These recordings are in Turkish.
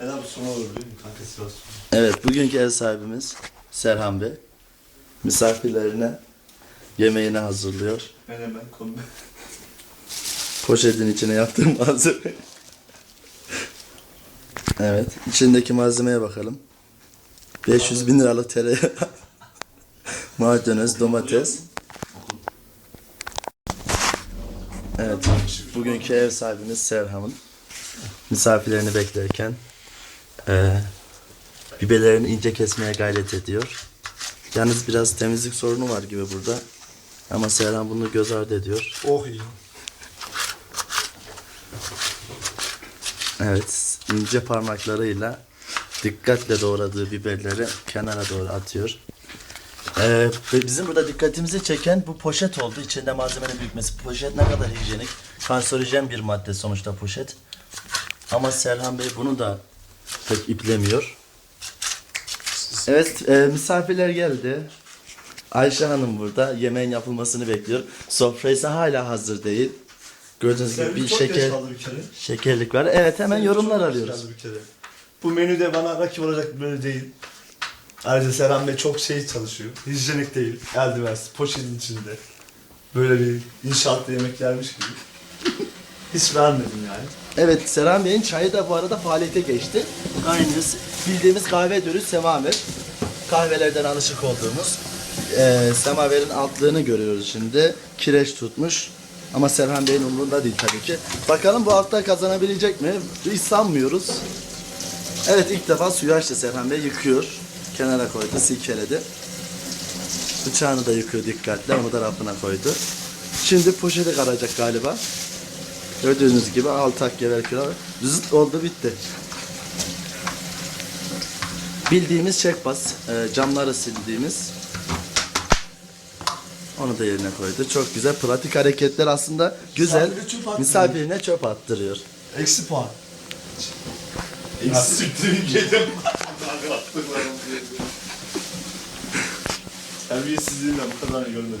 Neden bu sona olur değil mi? Kanka Sivas. Evet, bugünkü ev sahibimiz Serhan Bey. Misafirlerine yemeğini hazırlıyor. Ben hemen konu. Poşetin içine yaptığım malzeme. Evet, içindeki malzemeye bakalım. 500 bin liralık tereyağı. Maydanoz, domates. Evet, bugünkü ev sahibimiz Serhan'ın misafirlerini beklerken eee biberlerini ince kesmeye gayret ediyor. Yalnız biraz temizlik sorunu var gibi burada. Ama Serhan bunu göz ardı ediyor. Oh iyi. Evet, ince parmaklarıyla dikkatle doğradığı biberleri kenara doğru atıyor. Ee, bizim burada dikkatimizi çeken bu poşet oldu. İçinde malzemenin büyütmesi. Poşet ne kadar hijyenik. Kanserojen bir madde sonuçta poşet. Ama Serhan Bey bunu da pek iplemiyor. Evet, e, misafirler geldi. Ayşe Hanım burada. Yemeğin yapılmasını bekliyor. Sofra ise hala hazır değil. Gördüğünüz gibi bir şeker... Şekerlik var. Evet hemen Senin yorumlar çok alıyoruz. Bir kere. Bu menüde bana rakip olacak bir menü değil. Ayrıca Serhan Bey çok şey çalışıyor. Hijyenik değil. Eldivensiz, poşetin içinde. Böyle bir inşaatta yemek yermiş gibi. Hiç vermedim yani. Evet Serhan Bey'in çayı da bu arada faaliyete geçti. Aynı bildiğimiz kahve türü semaver. Kahvelerden alışık olduğumuz. Ee, semaverin altlığını görüyoruz şimdi. Kireç tutmuş. Ama Serhan Bey'in umurunda değil tabii ki. Bakalım bu hafta kazanabilecek mi? Hiç sanmıyoruz. Evet ilk defa suyu açtı Serhan Bey yıkıyor. Kenara koydu, silkeledi. Bıçağını da yıkıyor dikkatle, onu da rafına koydu. Şimdi poşeti karacak galiba. Gördüğünüz gibi altak gevel kilo zıt oldu bitti. Bildiğimiz çekbas, e, camları sildiğimiz. Onu da yerine koydu. Çok güzel pratik hareketler aslında güzel. Misafire çöp attırıyor. Misafirine çöp attırıyor. Eksi puan. Eksi siktirin yedim. Terbiyesizliğimle bu kadar görmedim.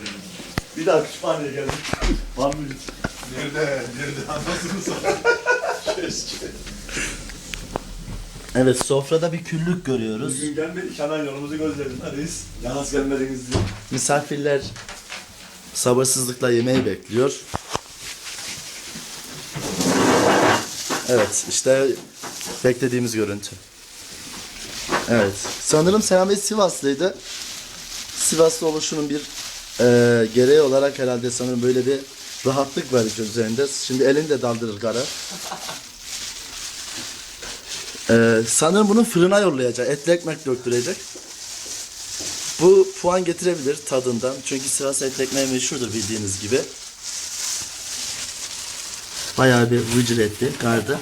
Bir daha kütüphaneye geldim. Van Mürit. Nerede? Nerede? Anasını satayım. Keşke. Evet sofrada bir küllük görüyoruz. Bugün gelmedik hemen yolumuzu gözledim. Hadiyiz. Yalnız gelmediniz diye. Misafirler sabırsızlıkla yemeği bekliyor. Evet, işte beklediğimiz görüntü. Evet, sanırım Serhan Bey Sivaslıydı. Sivaslı oluşunun bir e, gereği olarak herhalde sanırım böyle bir rahatlık var üzerinde. Şimdi elini de daldırır kara. E, sanırım bunu fırına yollayacak, etli ekmek döktürecek. Bu puan getirebilir tadından. Çünkü Sivas et ekmeği meşhurdur bildiğiniz gibi. Bayağı bir vıcır etli, gardı.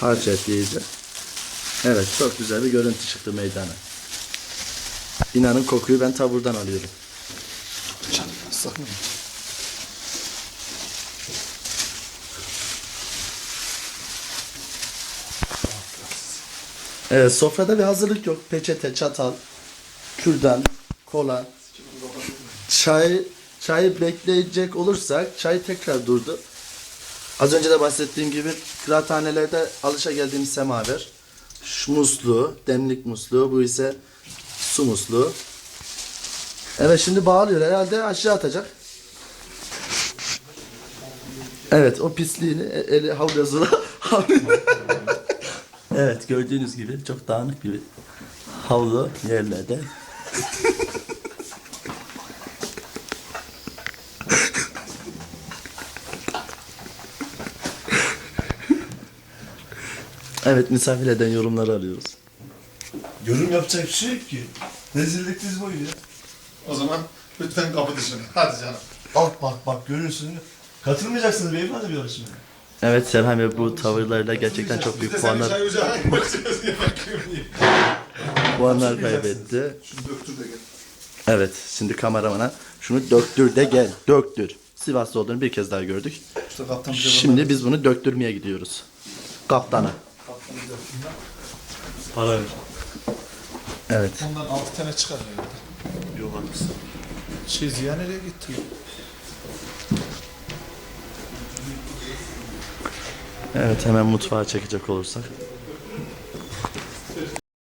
Harç et iyice. Evet, çok güzel bir görüntü çıktı meydana. İnanın kokuyu ben taburdan alıyorum. Evet, sofrada bir hazırlık yok. Peçete, çatal, kürdan, kola, çay, çayı bekleyecek olursak çay tekrar durdu. Az önce de bahsettiğim gibi kıraathanelerde alışa geldiğimiz semaver, şu demlik musluğu, bu ise su musluğu. Evet şimdi bağlıyor herhalde aşağı atacak. Evet o pisliğini e- eli havlu yazılı. evet gördüğünüz gibi çok dağınık bir havlu yerlerde. Evet misafir eden yorumları arıyoruz. Yorum yapacak bir şey yok ki. Rezillik diz boyu ya. O zaman lütfen kapı dışına. Hadi canım. Bak bak bak görüyorsun. Katılmayacaksınız beyefendi bir yarışmaya. Evet Serhan Bey bu tavırlarıyla gerçekten çok büyük puanlar puanlar kaybetti. Şunu döktür de gel. Evet şimdi kameramana şunu döktür de gel döktür. Sivas'ta olduğunu bir kez daha gördük. Şimdi biz bunu döktürmeye gidiyoruz. Kaptana. para ver. Evet. Ondan altı tane çıkar herhalde. Yok haklısın. Şey Ziya nereye gitti? Evet hemen mutfağa çekecek olursak.